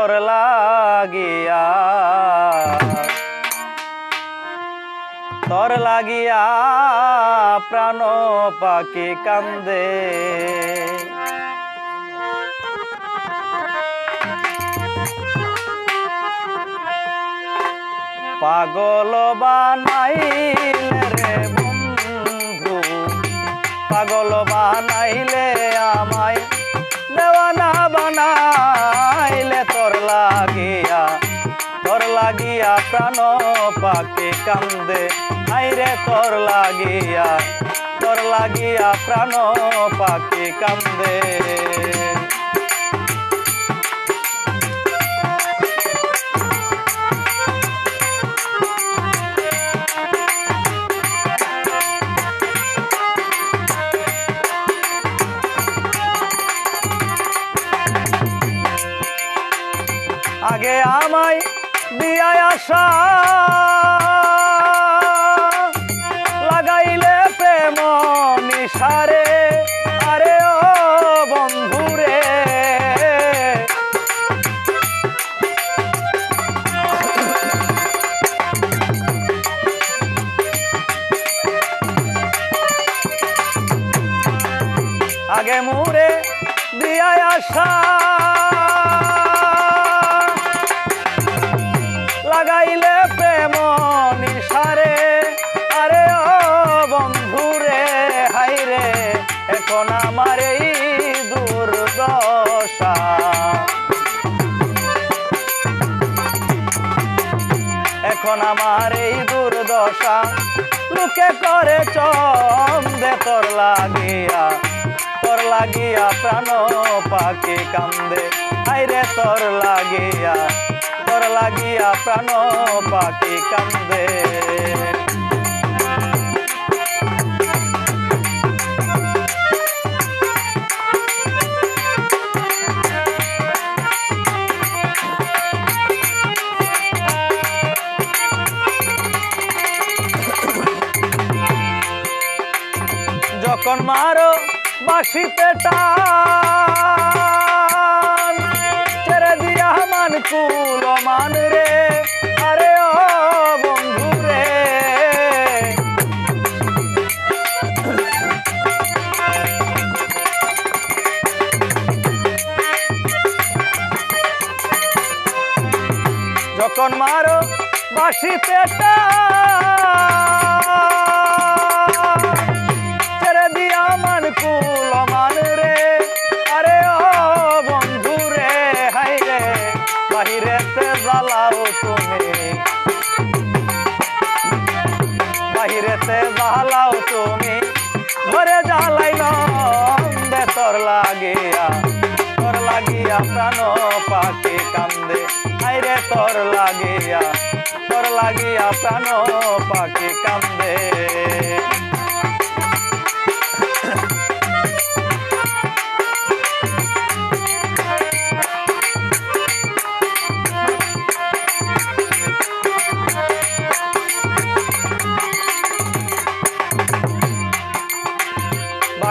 তোর লাগিয়া। তোর লাগিয়া প্রাণ পাখি কান্দে। পাগল বানাইলে রে বন্ধু পাগল বানাইলে লাগিয়া তোর লাগিয়া প্রাণ পাখি কান্দে। আইরে তোর লাগিয়া তোর লাগিয়া প্রাণ পাখি কান্দে। আগে আমায় দিয়ায় আশা লাগাইলে প্রেম নিশারে আগে মুরে দিয়ায় আশা হাইরে এখন আমার এই দুর্দশা। এখন আমার এই দুর্দশা লোকে করে চন্দে তোর লাগিয়া তোর লাগিয়া প্রাণ পাখি কান্দে। আইরে তোর লাগিয়া তোর লাগিয়া প্রাণ পাখি কান্দে। যখন মারো বাসিতে টান? ছেড়ে দিয়া মান কুল মান রে, আরে ও বন্ধু রে। যখন মারো বাসিতে টান দিয়া মান কুল মান রে। আরে ও বন্ধু রে, হাই রে, বাহিরেতে জ্বালাও তুমি। বাহিরেতে জ্বালাও তুমি। ঘরে জ্বালাইল দে তোর লাগিয়া তোর লাগিয়া প্রাণ পাখি কান্দে। আইরে তোর লাগিয়া তোর লাগিয়া প্রাণ পাখি কান্দে।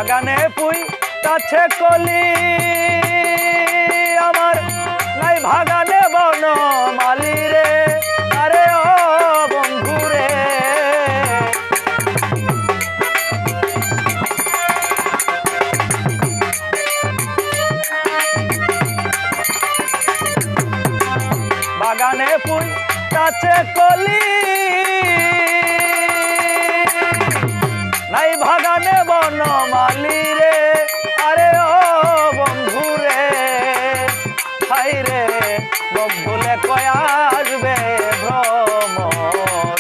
বাগানে পুই, কাছে কলি। আমার নাই ভাগানে বন মালি রে। আরে ও বন্ধু রে। বাগানে পুই, কাছে কলি। হাই রে বন্ধুলে কয় আসবে ভ্রমর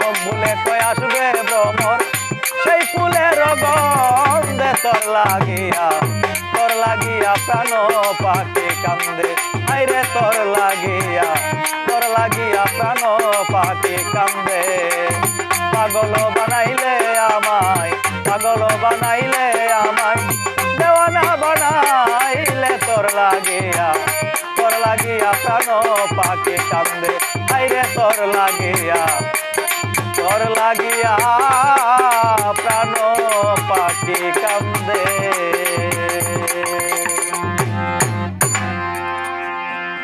বন্ধুলে কয় আসবে ভ্রমর সেই ফুলের গন্ধে তোর লাগিয়া তোর লাগিয়া প্রাণ পাখি কান্দে। হাই রে, তোর লাগিয়া তোর লাগিয়া প্রাণ পাখি কান্দে। পাগল বানাইলে লাগিয়া তোর লাগিয়া প্রাণ পাখি কান্দে। হাইরে তোর লাগিয়া তোর লাগিয়া প্রাণ পাখি কান্দে।